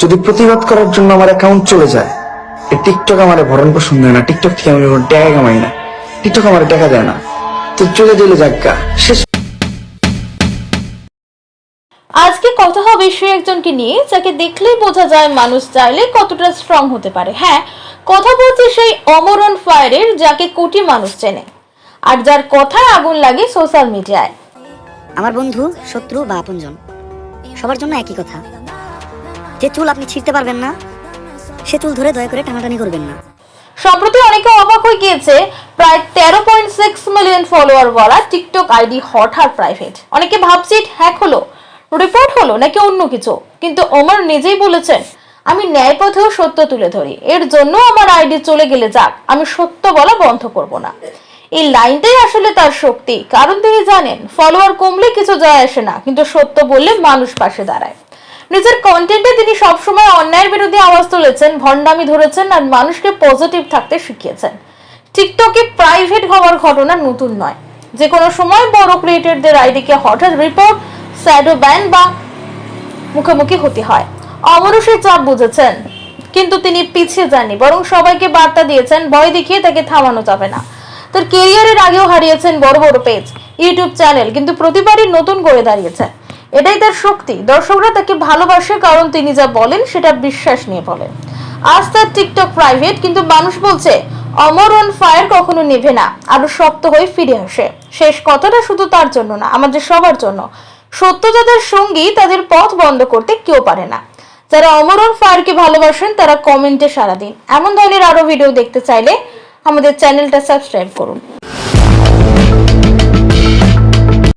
যদি প্রতিবাদ করার জন্য আমার অ্যাকাউন্ট চলে যায় এই টিকটক আমার ভরণ পোষণ দেয় না। টিকটক থেকে আমি কোনো টাকা কামাই না। টিকটক আমার টাকা দেয় না। তো চলে দিলে যাজ্ঞা শেষ। আজকে কথা হবে সে একজনকে নিয়ে যাকে দেখলেই বোঝা যায় মানুষ চাইলে কতটা স্ট্রং হতে পারে। হ্যাঁ কথা বলছি সেই অমরণ ফায়ারের যাকে কোটি মানুষ চেনে। আর যার কথায় আগুন লাগে সোশ্যাল মিডিয়ায় আমার বন্ধু শত্রু বা আপনজন সবার জন্য একই কথা। যে চুল আপনি ছিঁড়তে পারবেন না, সে চুল ধরে দয়া করে টানাটানি করবেন না। সম্প্রতি অনেকে অবাক হয়ে গিয়েছে, প্রায় তেরো পয়েন্ট সিক্স মিলিয়ন ফলোয়ার বলা টিকটক আইডি আর প্রাইভেট। অনেকে ভাবছে হ্যাক হলো রিপোর্ট হলো নাকি অন্য কিছু? কিন্তু ওমর নিজেই বলেছেন, আমি ন্যায় পথেও সত্য তুলে ধরি। এর জন্য আমার আইডি চলে গেলে যাক, আমি সত্য বলা বন্ধ করব না। এই লাইনটাই আসলে তার শক্তি, কারণ তিনি জানেন, ফলোয়ার কমলে কিছু যায় আসে না, কিন্তু সত্য বললে মানুষ পাশে দাঁড়ায়। নিজের কন্টেন্টে তিনি সবসময় অন্যায়ের বিরুদ্ধে আওয়াজ তুলেছেন, ভণ্ডামি ধরেছেন আর মানুষকে পজিটিভ থাকতে শিখিয়েছেন। টিকটকে প্রাইভেট হওয়ার ঘটনা নতুন নয়। যে কোনো সময় বড় ক্রিয়েটরদের আইডিকে হঠাৎ রিপোর্ট স্যাডো ব্যান বা মুখোমুখি হতে হয়। অমরও সে চাপ বুঝেছেন, কিন্তু তিনি পিছিয়ে যাননি, বরং সবাইকে বার্তা দিয়েছেন, ভয় দেখিয়ে তাকে থামানো যাবে না। তার কেরিয়ারের আগেও হারিয়েছেন বড় বড় পেজ ইউটিউব চ্যানেল কিন্তু প্রতিবারই নতুন করে দাঁড়িয়েছেন। এটাই তার শক্তি। দর্শকরা তাকে ভালোবাসে কারণ তিনি যা বলেন সেটা বিশ্বাস নিয়ে বলেন। আজ তার টিকটক প্রাইভেট কিন্তু মানুষ বলছে, অমর অন ফায়ার কখনো নেভে না, আরও শক্ত হয়ে ফিরে আসে। শেষ কথাটা শুধু তার জন্য না, আমাদের সবার জন্য। সত্য যাদের সঙ্গী তাদের পথ বন্ধ করতে কেউ পারে না। যারা অমর অমরণ ফায়ারকে ভালোবাসেন, তারা কমেন্টে সারা দিন। এমন ধরনের আরও ভিডিও দেখতে চাইলে আমাদের চ্যানেলটা সাবস্ক্রাইব করুন।